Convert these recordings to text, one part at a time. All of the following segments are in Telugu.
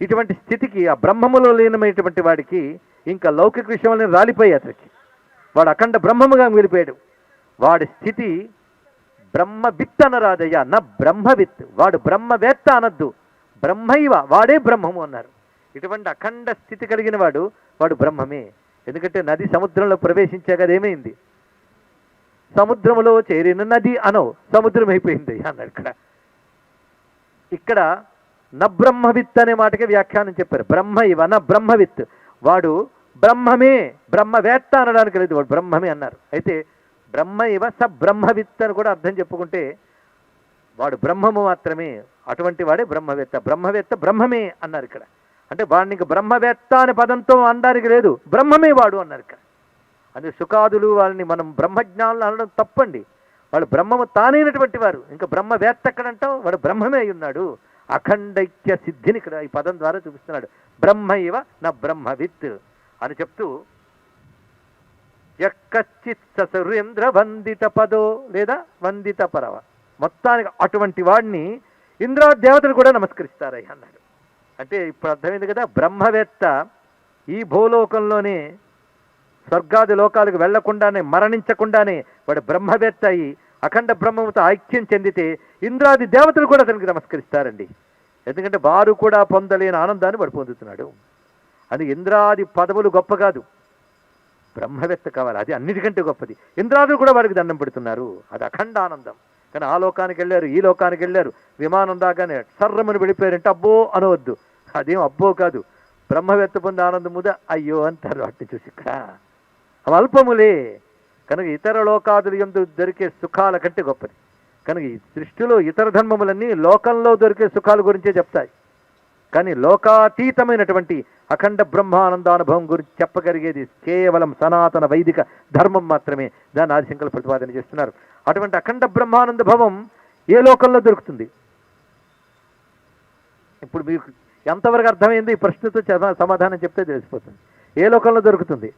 ఇటువంటి స్థితికి ఆ బ్రహ్మములో లీనమైనటువంటి వాడికి ఇంకా లౌకిక విషయంలో రాలిపోయి అతనికి. వాడు అఖండ బ్రహ్మముగా మిగిలిపోయాడు. వాడి స్థితి బ్రహ్మవిత్ అనరాదయ్య నా బ్రహ్మవిత్. వాడు బ్రహ్మవేత్త అనద్దు. బ్రహ్మైవ వాడే బ్రహ్మము అన్నారు. ఇటువంటి అఖండ స్థితి కలిగిన వాడు వాడు బ్రహ్మమే. ఎందుకంటే నది సముద్రంలో ప్రవేశించాక అదేమైంది సముద్రములో చేరిన నది అనో సముద్రం అయిపోయింది అన్నాడు ఇక్కడ. ఇక్కడ న బ్రహ్మవిత్ అనే మాటకి వ్యాఖ్యానం చెప్పారు. బ్రహ్మ ఇవ న బ్రహ్మవిత్. వాడు బ్రహ్మమే బ్రహ్మవేత్త అనడానికి లేదు వాడు బ్రహ్మమే అన్నారు. అయితే బ్రహ్మ ఇవ స బ్రహ్మవిత్ అని కూడా అర్థం చెప్పుకుంటే వాడు బ్రహ్మము మాత్రమే అటువంటి వాడే బ్రహ్మవేత్త. బ్రహ్మవేత్త బ్రహ్మమే అన్నారు ఇక్కడ. అంటే వాడిని బ్రహ్మవేత్త అనే పదంతో అనడానికి లేదు బ్రహ్మమే వాడు అన్నారు ఇక్కడ. అది సుఖాదులు వాళ్ళని మనం బ్రహ్మజ్ఞానులు అనడం తప్పండి. వాళ్ళు బ్రహ్మము తానైనటువంటి వారు. ఇంకా బ్రహ్మవేత్త ఎక్కడంటావు? వాడు బ్రహ్మమే అయి ఉన్నాడు. అఖండైక్య సిద్ధిని ఇక్కడ ఈ పదం ద్వారా చూపిస్తున్నాడు. బ్రహ్మ ఇవ నా బ్రహ్మవిత్ అని చెప్తూ ఎక్కచ్చిత్ సురేంద్ర వందిత పదో లేదా వందిత పరవ. మొత్తానికి అటువంటి వాడిని ఇంద్ర దేవతలు కూడా నమస్కరిస్తారయ్య అన్నాడు. అంటే ఇప్పుడు అర్థమైంది కదా బ్రహ్మవేత్త ఈ భూలోకంలోనే స్వర్గాది లోకాలకు వెళ్ళకుండానే మరణించకుండానే వాడు బ్రహ్మవేత్త అయి అఖండ బ్రహ్మముతో ఐక్యం చెందితే ఇంద్రాది దేవతలు కూడా అతనికి నమస్కరిస్తారండి. ఎందుకంటే వారు కూడా పొందలేని ఆనందాన్ని వాడు పొందుతున్నాడు. అది ఇంద్రాది పదవులు గొప్ప కాదు. బ్రహ్మవేత్త కావాలి. అది అన్నిటికంటే గొప్పది. ఇంద్రాదులు కూడా వారికి దండం పెడుతున్నారు. అది అఖండ ఆనందం. కానీ ఆ లోకానికి వెళ్ళారు ఈ లోకానికి వెళ్ళారు. విమానం దాకానే సర్రమని వెళ్ళిపోయారంటే అబ్బో అనవద్దు. అదేం అబ్బో కాదు. బ్రహ్మవేత్త పొందే ఆనందం ముద. అయ్యో అంటారు వాటిని చూసి ఇక్కడ. అవి అల్పములే. కనుక ఇతర లోకాదులు ఎందు దొరికే సుఖాల కంటే గొప్పది. కనుక ఈ సృష్టిలో ఇతర ధర్మములన్నీ లోకంలో దొరికే సుఖాల గురించే చెప్తాయి. కానీ లోకాతీతమైనటువంటి అఖండ బ్రహ్మానందానుభవం గురించి చెప్పగలిగేది కేవలం సనాతన వైదిక ధర్మం మాత్రమే. దాన్ని ఆదిశంకలు ప్రతిపాదన చేస్తున్నారు. అటువంటి అఖండ బ్రహ్మానంద భవం ఏ లోకంలో దొరుకుతుంది? ఇప్పుడు మీకు ఎంతవరకు అర్థమైంది ఈ ప్రశ్నతో సమాధానం చెప్తే తెలిసిపోతుంది. ఏ లోకంలో దొరుకుతుంది?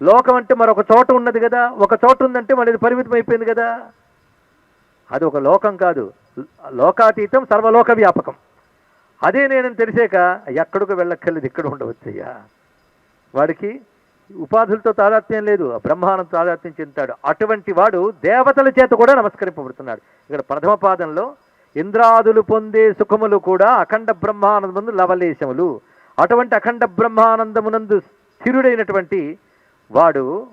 లోకం అంటే మరొక చోట ఉన్నది కదా ఒక చోట ఉందంటే మళ్ళీ ఇది పరిమితం అయిపోయింది కదా. అది ఒక లోకం కాదు. లోకాతీతం సర్వలోక వ్యాపకం. అదే నేను తెలిసాక ఎక్కడికి వెళ్ళక్కర్లేదు ఇక్కడ ఉండవచ్చయ్యా. వాడికి ఉపాధులతో తాదాత్మ్యం లేదు ఆ తాదాత్మ్యం చెందుతాడు. అటువంటి వాడు దేవతల చేత కూడా నమస్కరింపబడుతున్నాడు. ఇక్కడ ప్రథమ పాదంలో ఇంద్రాదులు పొందే సుఖములు కూడా అఖండ బ్రహ్మానందముందు లవలేశములు. అటువంటి అఖండ బ్రహ్మానందమునందు స్థిరుడైనటువంటి వాడు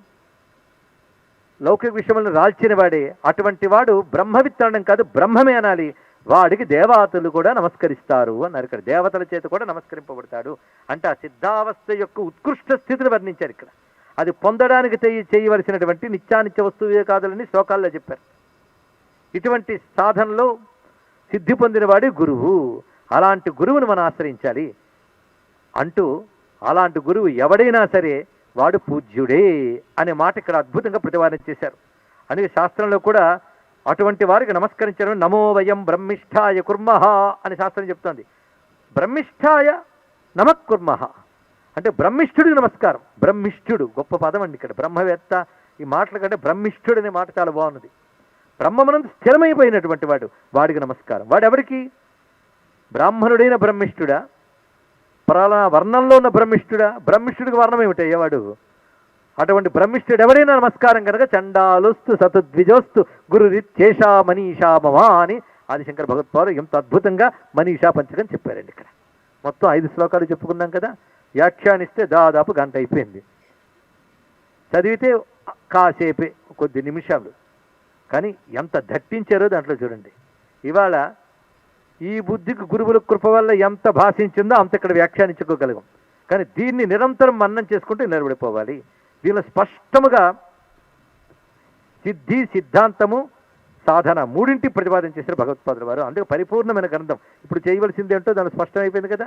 లౌకిక విషయములను రాల్చిన వాడే. అటువంటి వాడు బ్రహ్మవిత్తనం కాదు బ్రహ్మమే అనాలి. వాడికి దేవతలు కూడా నమస్కరిస్తారు అన్నారు ఇక్కడ. దేవతల చేత కూడా నమస్కరింపబడతాడు. అంటే ఆ సిద్ధావస్థ యొక్క ఉత్కృష్ట స్థితిని వర్ణించారు ఇక్కడ. అది పొందడానికి చేయవలసినటువంటి నిత్యానిత్య వస్తువే కాదులని శ్లోకాల్లో చెప్పారు. ఇటువంటి సాధనలో సిద్ధి పొందినవాడి గురువు. అలాంటి గురువును మనం ఆశ్రయించాలి. అంటూ అలాంటి గురువు ఎవడైనా సరే వాడు పూజ్యుడే అనే మాట ఇక్కడ అద్భుతంగా ప్రతిపాదన చేశారు. అందుకే శాస్త్రంలో కూడా అటువంటి వారికి నమస్కరించడం నమో వయం బ్రహ్మిష్ఠాయ కుర్మహ అని శాస్త్రం చెప్తోంది. బ్రహ్మిష్ఠాయ నమః అంటే బ్రహ్మిష్ఠుడికి నమస్కారం. బ్రహ్మిష్ఠుడు గొప్ప పదం అండి ఇక్కడ. బ్రహ్మవేత్త ఈ మాటల కంటే బ్రహ్మిష్ఠుడు అనే మాట చాలా బాగున్నది బ్రహ్మమనందు స్థిరమైపోయినటువంటి వాడు వాడికి నమస్కారం. వాడు ఎవరికి బ్రాహ్మణుడైన బ్రహ్మిష్ఠుడా? పరాలా వర్ణంలో ఉన్న బ్రహ్మిష్ఠుడా? బ్రహ్మిష్ఠుడికి వర్ణం ఏమిటయ్యా వాడు అటువంటి బ్రహ్మిష్ఠుడు ఎవరైనా నమస్కారం కనుక చండాలుస్తు సతుద్విజోస్తు గురు రిత్యేషా మనీషా మమా అని ఆదిశంకర భగవత్పాలు ఎంత అద్భుతంగా మనీషా పంచకం చెప్పారండి ఇక్కడ. మొత్తం ఐదు శ్లోకాలు చెప్పుకున్నాం కదా వ్యాఖ్యానిస్తే దాదాపు గంట అయిపోయింది. చదివితే కాసేపే కొద్ది నిమిషాలు. కానీ ఎంత దట్టించారో దాంట్లో చూడండి. ఇవాళ ఈ బుద్ధికి గురువుల కృప వల్ల ఎంత భాషించిందో అంత ఇక్కడ వ్యాఖ్యానించుకోగలిగాం. కానీ దీన్ని నిరంతరం మన్నం చేసుకుంటూ నిలబడిపోవాలి. దీనిలో స్పష్టముగా సిద్ధి సిద్ధాంతము సాధన మూడింటి ప్రతిపాదన చేశారు భగవత్పాదుల వారు. అందుకే పరిపూర్ణమైన గ్రంథం. ఇప్పుడు చేయవలసింది ఏంటో దాని స్పష్టమైపోయింది కదా.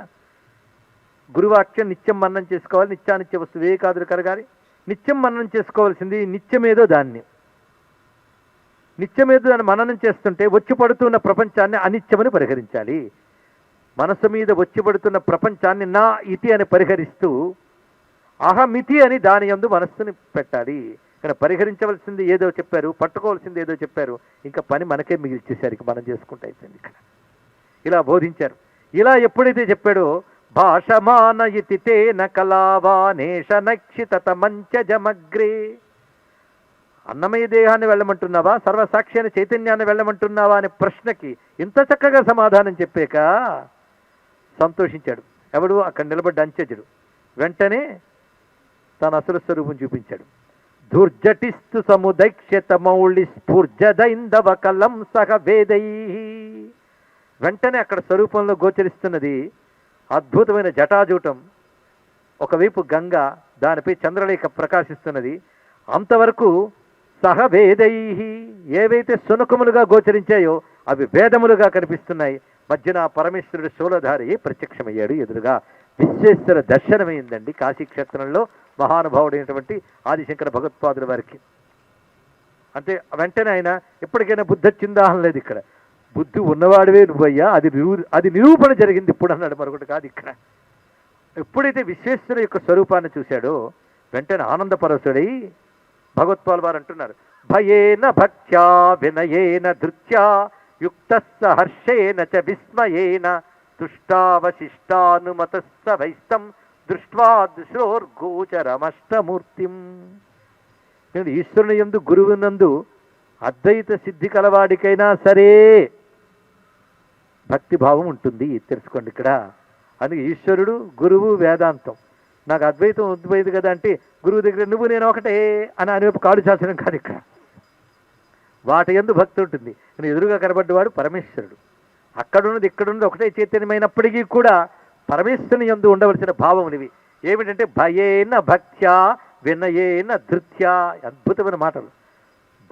గురువాక్యం నిత్యం మన్నం చేసుకోవాలి. నిత్యానిత్య వస్తువు ఏ కాదులు కరగాలి నిత్యం మన్నం చేసుకోవాల్సింది నిత్యమేదో దాన్ని నిత్యమేదు అని మననం చేస్తుంటే వచ్చి పడుతున్న ప్రపంచాన్ని అనిత్యమని పరిహరించాలి. మనసు మీద వచ్చి పడుతున్న ప్రపంచాన్ని నా ఇతి అని పరిహరిస్తూ అహమితి అని దాని యందు మనస్సుని పెట్టాలి. ఇక్కడ పరిహరించవలసింది ఏదో చెప్పారు పట్టుకోవాల్సింది ఏదో చెప్పారు. ఇంకా పని మనకే మిగిల్చేశారు ఇక మనం చేసుకుంటే అయిపోయింది ఇక్కడ. ఇలా బోధించారు. ఇలా ఎప్పుడైతే చెప్పాడో భాషమాన ఇతి తేన కళావానేష నక్షిత మంచజమగ్రే. అన్నమయ దేహాన్ని వెళ్ళమంటున్నావా? సర్వసాక్షి అని చైతన్యాన్ని వెళ్ళమంటున్నావా అనే ప్రశ్నకి ఇంత చక్కగా సమాధానం చెప్పాక సంతోషించాడు. ఎవడు అక్కడ నిలబడ్డ అంచెజుడు వెంటనే తన అసలు స్వరూపం చూపించాడు. దుర్జటిస్తు సముదైక్షత మౌళి స్ఫూర్జదైందవ కలం సహ వేదై. వెంటనే అక్కడ స్వరూపంలో గోచరిస్తున్నది అద్భుతమైన జటాజూటం. ఒకవైపు గంగ దానిపై చంద్రలేఖ ప్రకాశిస్తున్నది. అంతవరకు సహ వేదై ఏవైతే సునకములుగా గోచరించాయో అవి వేదములుగా కనిపిస్తున్నాయి. మధ్యన పరమేశ్వరుడు శూలధారి ప్రత్యక్షమయ్యాడు ఎదురుగా. విశ్వేశ్వర దర్శనమైందండి కాశీక్షేత్రంలో మహానుభావుడైనటువంటి ఆదిశంకర భగవత్పాదుల వారికి. అంటే వెంటనే ఆయన ఎప్పటికైనా బుద్ధి లేదు ఇక్కడ. బుద్ధి ఉన్నవాడివే నువ్వయ్యా. అది నిరూ అది నిరూపణ జరిగింది ఇప్పుడు అన్నాడు మరొకటి కాదు ఇక్కడ. ఎప్పుడైతే విశ్వేశ్వర యొక్క స్వరూపాన్ని చూశాడో వెంటనే ఆనందపరసుడై భగవత్పాల్ వారు అంటున్నారు. భయేన భక్త్యా వినయేన ధృత్యా యుక్త హర్షేన చ విస్మయేన తుష్టావశిష్టానుమత వైస్తం దృష్ట్వా దుశోర్గోచరమష్టమూర్తిం. నేను ఈశ్వరుని ఎందు గురువునందు అద్వైత సిద్ధి కలవాడికైనా సరే భక్తిభావం ఉంటుంది. తెలుసుకోండి ఇక్కడ. అందుకే ఈశ్వరుడు గురువు వేదాంతం. నాకు అద్వైతం ఉద్వైతం కదా అంటే గురువు దగ్గర నువ్వు నేను ఒకటే అని అనేపు కాడు శాసనం కాదు ఇక్కడ. వాటి ఎందు భక్తి ఉంటుంది. కానీ ఎదురుగా కనబడ్డవాడు పరమేశ్వరుడు. అక్కడున్నది ఇక్కడున్నది ఒకటే చైతన్యమైనప్పటికీ కూడా పరమేశ్వరుని ఎందు ఉండవలసిన భావములు ఇవి. ఏమిటంటే భయేన భక్త్యా వినయేన ధృత్యా అద్భుతమైన మాటలు.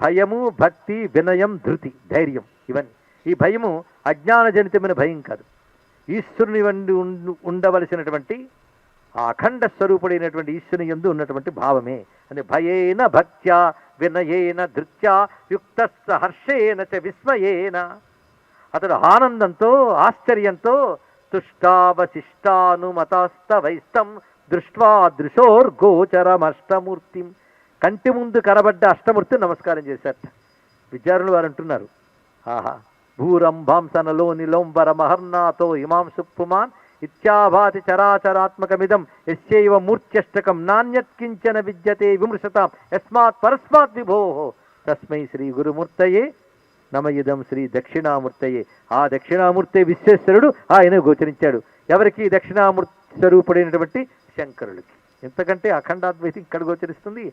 భయము భక్తి వినయం ధృతి ధైర్యం ఇవన్నీ. ఈ భయము అజ్ఞానజనితమైన భయం కాదు. ఈశ్వరుని వండి ఉండవలసినటువంటి ఆ అఖండ స్వరూపుడైనటువంటి ఈశ్వరుని ఎందు ఉన్నటువంటి భావమే. అని భయేన భక్త్యా వినయేన ధృత్యా యుక్త హర్షేన చ విస్మయేన. అతడు ఆనందంతో ఆశ్చర్యంతో తుష్టావశిష్టానుమతాస్త వైస్తం దృష్ట్వా దృశోర్గోచరమష్టమూర్తిం. కంటి ముందు కనబడ్డ అష్టమూర్తి నమస్కారం చేశారట. విద్యార్థులు వారు అంటున్నారు. ఆహా భూరంభాంసనలోని లోంబర మహర్నాథో ఇమాం సుప్పుమాన్ ఇత్యాభాతి చరాచరాత్మకమిదం ఎస్యైవ మూర్త్యష్టకం నాణ్యత్కించన విద్యతే విమృశత యస్మాత్ పరస్మాత్ విభో తస్మై శ్రీ గురుమూర్తయే నమయుదం శ్రీ దక్షిణామూర్తయే. ఆ దక్షిణామూర్తే విశ్వేశ్వరుడు ఆయన గోచరించాడు. ఎవరికి దక్షిణామూర్తి స్వరూపుడైనటువంటి శంకరుడికి. ఎంతకంటే అఖండాద్వైతి ఇక్కడ గోచరిస్తుంది.